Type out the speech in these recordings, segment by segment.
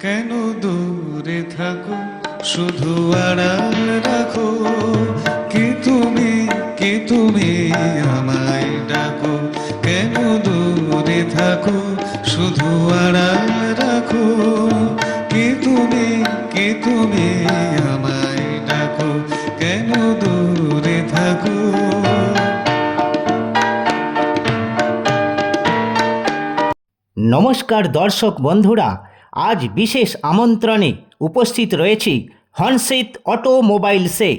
কেন দূরে থাকো? শুধু আড়াল রাখো। কি তুমি কি তুমি আমায় ডাকো? কেন দূরে থাকো? শুধু আড়াল রাখো। কি তুমি কি তুমি আমায় ডাকো? কেন দূরে থাকো? নমস্কার দর্শক বন্ধুরা আজ বিশেষ আমন্ত্রণে উপস্থিত রয়েছি হনসিত অটোমোবাইলসে।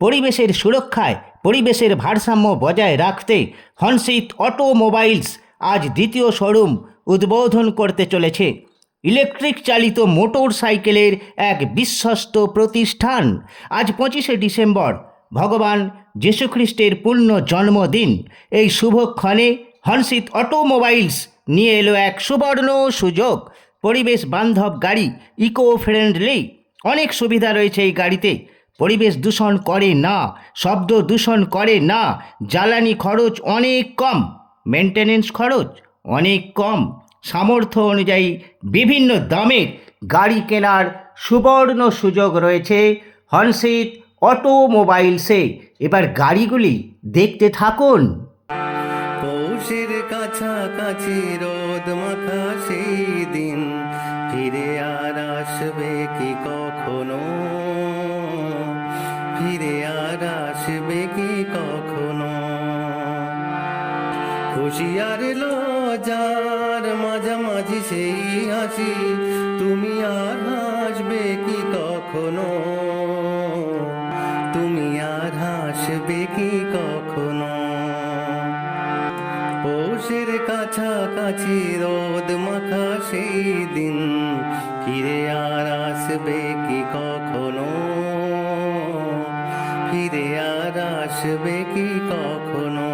পরিবেশের সুরক্ষায়, পরিবেশের ভারসাম্য বজায় রাখতে হনসিত অটোমোবাইলস আজ দ্বিতীয় শোরুম উদ্বোধন করতে চলেছে। ইলেকট্রিক চালিত মোটর সাইকেলের এক বিশ্বস্ত প্রতিষ্ঠান। আজ পঁচিশে ডিসেম্বর, ভগবান যীশুখ্রিস্টের পূর্ণ জন্মদিন। এই শুভক্ষণে হনসিত অটোমোবাইলস নিয়ে এলো এক সুবর্ণ সুযোগ। পরিবেশ বান্ধব গাড়ি ইকো ফ্রেন্ডলি অনেক সুবিধা রয়েছে এই গাড়িতে। পরিবেশ দূষণ করে না, শব্দ দূষণ করে না, জ্বালানি খরচ অনেক কম মেনটেনেন্স খরচ অনেক কম। সামর্থ্য অনুযায়ী বিভিন্ন দামের গাড়ি কেনার সুবর্ণ সুযোগ রয়েছে হনসিত অটোমোবাইলসে। এবার গাড়িগুলি দেখতে থাকুন। পৌষের কাছাকাছি আসবে কি কখনো? খুশি আর লজার মাঝামাঝি সেই হাসি, তুমি আর হাসবে কি কখনো? তুমি আর হাসবে কি কখনো? পৌষের কাছাকাছি রোদ মাখা সেই দিন, ফিরে আর আসবে কি কখনো? আসবে কি কখনো?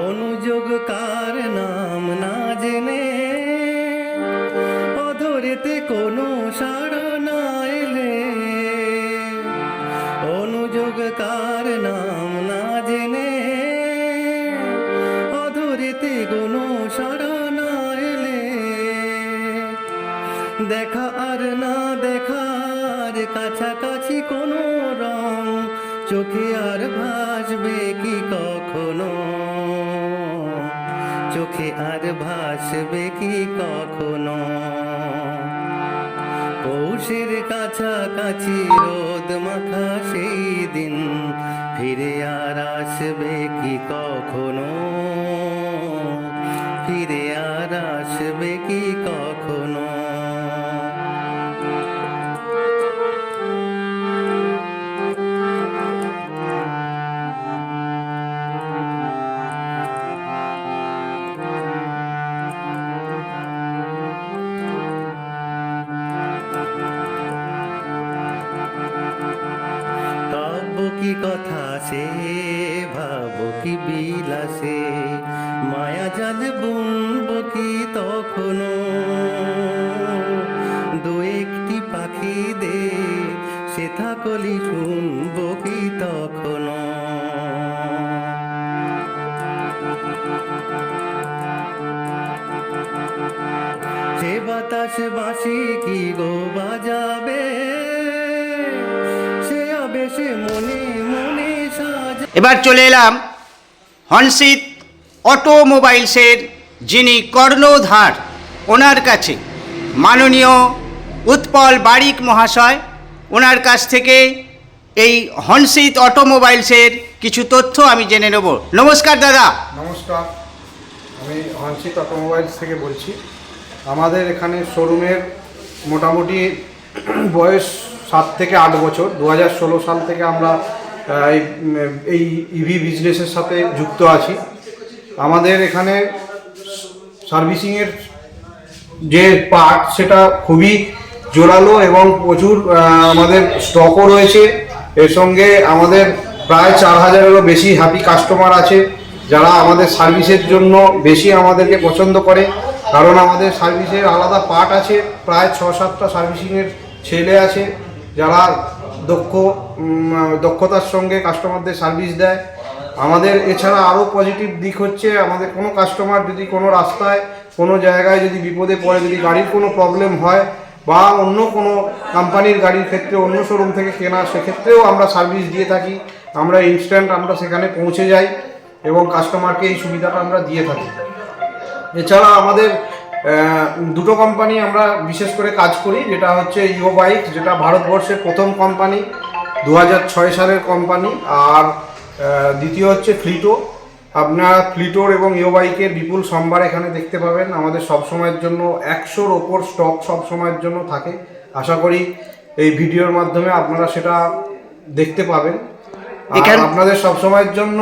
অনুযোগ কার নাম না জেনে অধরেতে কোনো সাড়া দেখা আর না দেখার কাছাকাছি কোনো রং, চোখে আর ভাসবে কি কখনো? চোখে আর ভাসবে কি কখনো? পৌষের কাছাকাছি রোদ মাখা সেই দিন, ফিরে আর আসবে কি কখনো? ফিরে আর আসবে কি কথা সে ভাব কি বিলাসে। মায়া জাল বুনব কি তখনো? দু একটি পাখি দে, সে থাকলি শুনব কি তখনো? সে বাতাস বাসি কি গো বাজাবে এবার চলে এলাম হনসিত অটোমোবাইলসের যিনি কর্ণধার, ওনার কাছে। মাননীয় উৎপল বারিক মহাশয়, ওনার কাছ থেকে এই হনসিত অটোমোবাইলসের কিছু তথ্য আমি জেনে নেব। নমস্কার, দাদা। নমস্কার। আমি হনসিত অটোমোবাইলস থেকে বলছি। আমাদের এখানে শোরুমের মোটামুটি বয়স সাত থেকে আট বছর। দু সাল থেকে আমরা এই, এই ইভি বিজনেসের সাথে যুক্ত আছি। আমাদের এখানে সার্ভিসিংয়ের যে পার্ট সেটা খুবই জোরালো এবং প্রচুর আমাদের স্টকও রয়েছে। এর সঙ্গে আমাদের প্রায় চার হাজারেরও বেশি হ্যাপি কাস্টমার আছে যারা আমাদের সার্ভিসের জন্য বেশি আমাদেরকে পছন্দ করে। কারণ আমাদের সার্ভিসের আলাদা পার্ট আছে প্রায় ছ সাতটা সার্ভিসিংয়ের ছেলে আছে যারা দক্ষ দক্ষতার সঙ্গে কাস্টমারদের সার্ভিস দেয়। আমাদের এছাড়া আরও পজিটিভ দিক হচ্ছে, আমাদের কোনো কাস্টমার যদি কোনো রাস্তায়, কোনো জায়গায় যদি বিপদে পড়ে, যদি গাড়ির কোনো প্রবলেম হয়, বা অন্য কোনো কোম্পানির গাড়ির ক্ষেত্রে, অন্য শোরুম থেকে কেনা, সেক্ষেত্রেও আমরা সার্ভিস দিয়ে থাকি। আমরা ইনস্ট্যান্ট আমরা সেখানে পৌঁছে যাই এবং কাস্টমারকে এই সুবিধাটা আমরা দিয়ে থাকি। এছাড়া আমাদের দুটো কোম্পানি আমরা বিশেষ করে কাজ করি যেটা হচ্ছে ইও বাইক যেটা ভারতবর্ষের প্রথম কোম্পানি দু ছয় সালের কোম্পানি আর দ্বিতীয় হচ্ছে ফ্লিটো আপনার ফ্লিটোর এবং ইও বাইকের বিপুল সম্ভার এখানে দেখতে পাবেন। আমাদের সব সময়ের জন্য একশোর ওপর স্টক সব সময়ের জন্য থাকে। আশা করি এই ভিডিওর মাধ্যমে আপনারা সেটা দেখতে পাবেন। আপনাদের সব সময়ের জন্য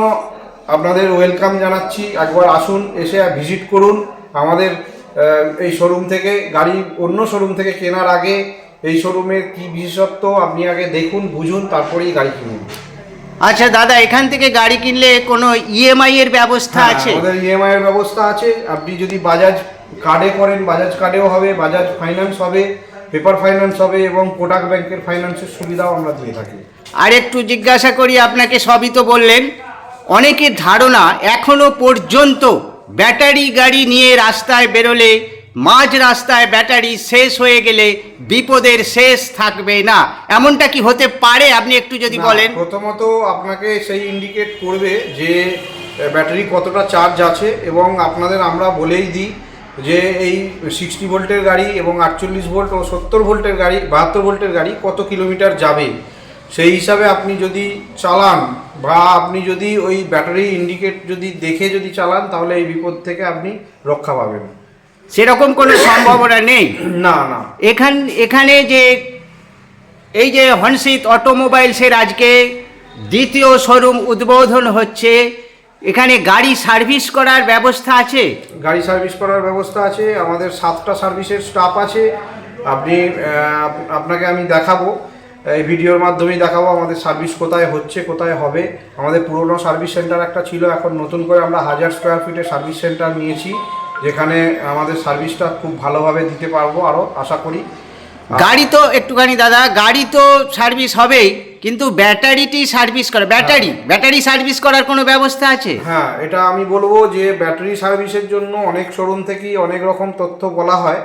আপনাদের ওয়েলকাম জানাচ্ছি। একবার আসুন এসে ভিজিট করুন। আমাদের এই শোরুম থেকে গাড়ি অন্য শোরুম থেকে কেনার আগে এই শোরুমের কি বিশেষত্ব আপনি আগে দেখুন বুঝুন তারপরেই গাড়ি কিনুন। আচ্ছা দাদা এখান থেকে গাড়ি কিনলে কোনো ইএমআই এর ব্যবস্থা হ্যাঁ, আছে? আমাদের ইএমআই এর ব্যবস্থা আছে। আপনি যদি বাজাজ কার্ডে করেন বাজাজ কার্ডেও হবে বাজাজ ফাইন্যান্স হবে পেপার ফাইন্যান্স হবে এবং কোটাক ব্যাংকের ফাইন্যান্সের সুবিধাও আমরা দিয়ে থাকি। আর একটু জিজ্ঞাসা করি আপনাকে সবই তো বললেন। অনেকের ধারণা এখনও পর্যন্ত ব্যাটারি গাড়ি নিয়ে রাস্তায় বেরোলে মাঝ রাস্তায় ব্যাটারি শেষ হয়ে গেলে বিপদের শেষ থাকবে না। এমনটা কি হতে পারে? আপনি একটু যদি বলেন। প্রথমত আপনাকে সেই ইন্ডিকেট করবে যে ব্যাটারি কতটা চার্জ আছে এবং আপনাদের আমরা বলেই দিই যে এই সিক্সটি ভোল্টের গাড়ি এবং আটচল্লিশ ভোল্ট ও সত্তর ভোল্টের গাড়ি বাহাত্তর ভোল্টের গাড়ি কত কিলোমিটার যাবে। সেই হিসাবে আপনি যদি চালান বা আপনি যদি ওই ব্যাটারি ইন্ডিকেট যদি দেখে যদি চালান তাহলে এই বিপদ থেকে আপনি রক্ষা পাবেন। সেরকম কোনো সম্ভাবনা নেই? না না। এখান এখানে যে এই যে হনসিত অটোমোবাইলসের আজকে দ্বিতীয় শোরুম উদ্বোধন হচ্ছে। এখানে গাড়ি সার্ভিস করার ব্যবস্থা আছে? গাড়ি সার্ভিস করার ব্যবস্থা আছে। আমাদের সাতটা সার্ভিসের স্টাফ আছে। আপনি আপনাকে আমি দেখাবো। এই ভিডিওর মাধ্যমেই দেখাবো আমাদের সার্ভিস কোথায় হচ্ছে কোথায় হবে। আমাদের পুরনো সার্ভিস সেন্টার একটা ছিল এখন নতুন করে আমরা হাজার স্কোয়ার ফিটের সার্ভিস সেন্টার নিয়েছি যেখানে আমাদের সার্ভিসটা খুব ভালোভাবে দিতে পারব আরও আশা করি। গাড়ি তো একটুখানি দাদা গাড়ি তো সার্ভিস হবেই কিন্তু ব্যাটারিটি সার্ভিস করে ব্যাটারি ব্যাটারি সার্ভিস করার কোনো ব্যবস্থা আছে? হ্যাঁ এটা আমি বলব যে ব্যাটারি সার্ভিসের জন্য অনেক শোরুম থেকেই অনেক রকম তথ্য বলা হয়।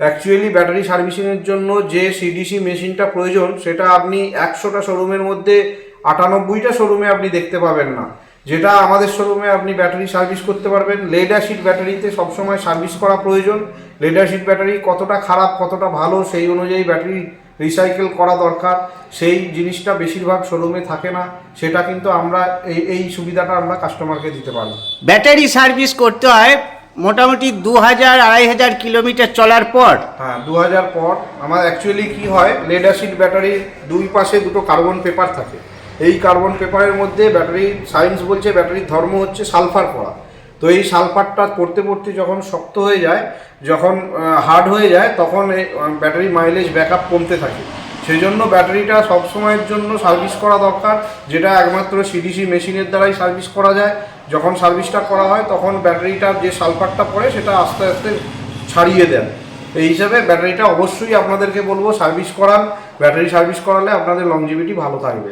অ্যাকচুয়ালি ব্যাটারি সার্ভিসিংয়ের জন্য যে সিডিসি মেশিনটা প্রয়োজন, সেটা আপনি একশোটা শোরুমের মধ্যে আটানব্বইটা শোরুমে আপনি দেখতে পাবেন না। যেটা আমাদের শোরুমে আপনি ব্যাটারি সার্ভিস করতে পারবেন। লেড অ্যাসিড ব্যাটারিতে সবসময় সার্ভিস করা প্রয়োজন। লেড অ্যাসিড ব্যাটারি কতটা খারাপ, কতটা ভালো, সেই অনুযায়ী ব্যাটারি রিসাইকেল করা দরকার। সেই জিনিসটা বেশিরভাগ শোরুমে থাকে না। সেটা কিন্তু আমরা এই এই সুবিধাটা আমরা কাস্টমারকে দিতে পারব ব্যাটারি সার্ভিস করতে হয় মোটামুটি দু হাজার, আড়াই হাজার কিলোমিটার চলার পর হ্যাঁ দু হাজার পর আমার অ্যাকচুয়ালি কি হয়, লেড অ্যাসিড ব্যাটারির দুই পাশে দুটো কার্বন পেপার থাকে। এই কার্বন পেপারের মধ্যে ব্যাটারি, সায়েন্স বলছে ব্যাটারির ধর্ম হচ্ছে সালফার পড়া। তো এই সালফারটা পড়তে পড়তে যখন শক্ত হয়ে যায়, যখন হার্ড হয়ে যায়, তখন ব্যাটারি মাইলেজ ব্যাকআপ কমতে থাকে। সেই জন্য ব্যাটারিটা সবসময়ের জন্য সার্ভিস করা দরকার, যেটা একমাত্র সিডিসি মেশিনের দ্বারাই সার্ভিস করা যায়। যখন সার্ভিসটা করা হয়, তখন ব্যাটারিটার যে সালফারটা পড়ে, সেটা আস্তে আস্তে ছাড়িয়ে দেন। এই হিসাবে ব্যাটারিটা অবশ্যই আপনাদেরকে বলব সার্ভিস করান। ব্যাটারি সার্ভিস করালে আপনাদের লংজিভিটি ভালো থাকবে।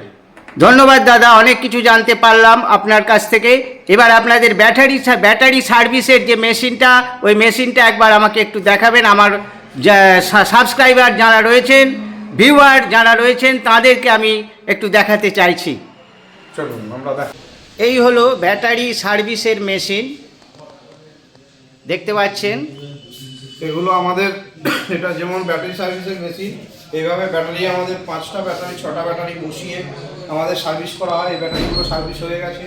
ধন্যবাদ, দাদা। অনেক কিছু জানতে পারলাম আপনার কাছ থেকে। এবার আপনাদের ব্যাটারি ব্যাটারি সার্ভিসের যে মেশিনটা, ওই মেশিনটা একবার আমাকে একটু দেখাবেন। আমার সাবস্ক্রাইবার যারা রয়েছেন ভিউয়ার যারা রয়েছেন তাদেরকে আমি একটু দেখাতে চাইছি। চলুন আমরা এই হলো ব্যাটারি সার্ভিসের মেশিন। দেখতে পাচ্ছেন? এগুলো আমাদের এটা যেমন ব্যাটারি সার্ভিসের মেশিন এইভাবে ব্যাটারি আমাদের পাঁচটা ব্যাটারি ছটা ব্যাটারি বসিয়ে আমাদের সার্ভিস করা হয়। এই ব্যাটারিগুলো সার্ভিস হয়ে গেছে।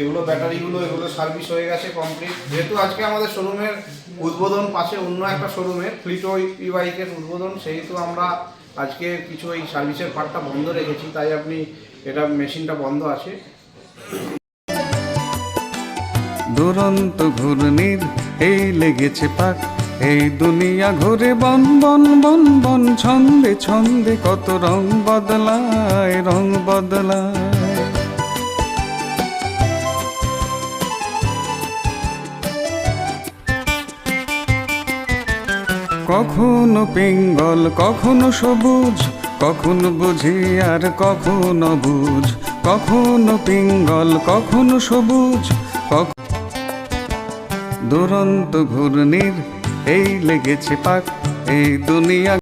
এগুলো ব্যাটারিগুলো এগুলো সার্ভিস হয়ে গেছে কমপ্লিট যেহেতু আজকে আমাদের শোরুমের উদ্বোধন পাশে অন্য একটা শোরুমের ফ্লিটো ই বাইকের উদ্বোধন সেহেতু আমরা আজকে কিছু এই সার্ভিসের পার্টটা বন্ধ রেখেছি, তাই আপনি এটা মেশিনটা বন্ধ আছে। দুরন্ত ঘূর্ণির এই লেগেছে পাক, এই দুনিয়া ঘুরে বন বন বন বন, ছন্দে ছন্দে কত রং বদলায় রং বদলায়। কখনো পিঙ্গল, কখনো সবুজ, কখনো বুঝি আর কখনো বুঝ। কখনো পিঙ্গল, কখনো সবুজ দুরন্ত ঘূর্ণির এই লেগেছে পাক এই দুনিয়া